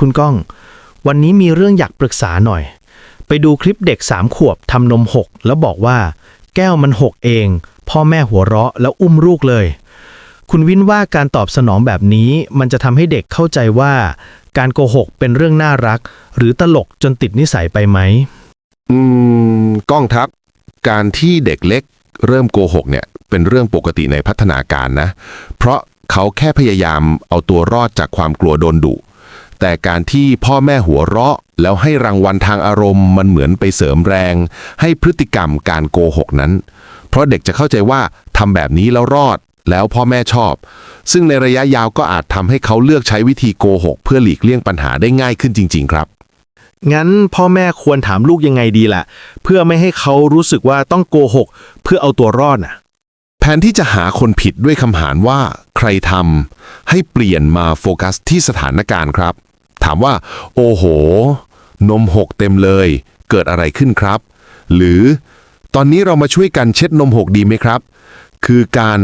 คุณก้อง วันนี้มีเรื่องอยากปรึกษาหน่อย ไปดูคลิปเด็กสามขวบทำนมหกแล้วบอกว่า แก้วมันหกเอง พ่อแม่หัวเราะแล้วอุ้มลูกเลย คุณวินว่าการตอบสนองแบบนี้มันจะทำให้เด็กเข้าใจว่า การโกหกเป็นเรื่องน่ารัก หรือตลกจนติดนิสัยไปไหม อืมก้องครับ การที่เด็กเล็กเริ่มโกหกเนี่ยเป็นเรื่องปกติในพัฒนาการนะ เพราะเขาแค่พยายามเอาตัวรอดจากความกลัวโดนดุ แต่การที่พ่อแม่หัวเราะ แล้วให้รางวัลทางอารมณ์มันเหมือนไปเสริมแรง ให้พฤติกรรมการโกหกนั้น เพราะเด็กจะเข้าใจว่าทำแบบนี้แล้วรอด แล้วพ่อแม่ชอบ ซึ่งในระยะยาวก็อาจทำให้เขาเลือกใช้วิธีโกหก เพื่อหลีกเลี่ยงปัญหาได้ง่ายขึ้นจริง ๆ ครับงั้นพ่อแม่ควรถามลูกยังไงดีล่ะ เพื่อไม่ให้เขารู้สึกว่าต้องโกหก เพื่อเอาตัวรอดน่ะแทนที่จะหาคนผิดด้วยคำหารว่า ใครทำให้เปลี่ยนมาโฟกัสที่สถานการณ์ครับ ถามว่า โอ้โห นมหกเต็มเลย เกิดอะไรขึ้นครับ หรือตอนนี้เรามาช่วยกันเช็ดนมหกดีไหมครับ คือการ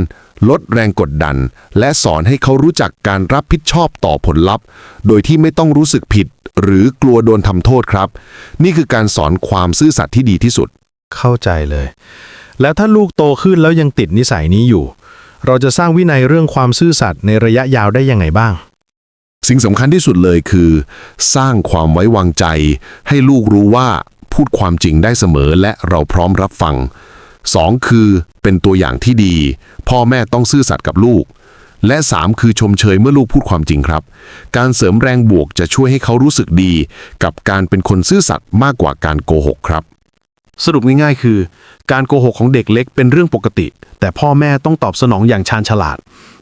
ลดแรงกดดัน และสอนให้เขารู้จักการรับผิดชอบต่อผลลัพธ์ โดยที่ไม่ต้องรู้สึกผิด หรือกลัวโดนทำโทษครับ นี่คือการสอนความซื่อสัตย์ที่ดีที่สุด เข้าใจเลย แล้วถ้าลูกโตขึ้นแล้วยังติดนิสัยนี้อยู่ เราจะสร้างวินัยเรื่องความซื่อสัตย์ในระยะยาวได้ยังไงบ้าง สิ่งสำคัญที่สุดเลยคือ สร้างความไว้วางใจ ให้ลูกรู้ว่าพูดความจริงได้เสมอและเราพร้อมรับฟัง 2. คือเป็นตัวอย่างที่ดี พ่อแม่ต้องซื่อสัตย์กับลูก และ 3. คือชมเชยเมื่อลูกพูดความจริงครับ การเสริมแรงบวกจะช่วยให้เขารู้สึกดี กับการเป็นคนซื่อสัตย์มากกว่าการโกหกครับ สรุปง่ายๆคือ การโกหกของเด็กเล็กเป็นเรื่องปกติ แต่พ่อแม่ต้องตอบสนองอย่างชาญฉลาด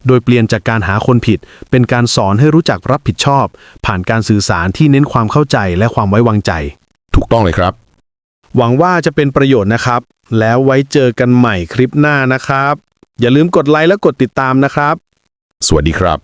โดยเปลี่ยนจากการหาคนผิด เป็นการสอนให้รู้จักรับผิดชอบ ผ่านการสื่อสารที่เน้นความเข้าใจและความไว้วางใจ ถูกต้องเลยครับ หวังว่าจะเป็นประโยชน์นะครับ แล้วไว้เจอกันใหม่คลิปหน้านะครับ อย่าลืมกดไลค์และกดติดตามนะครับ สวัสดีครับ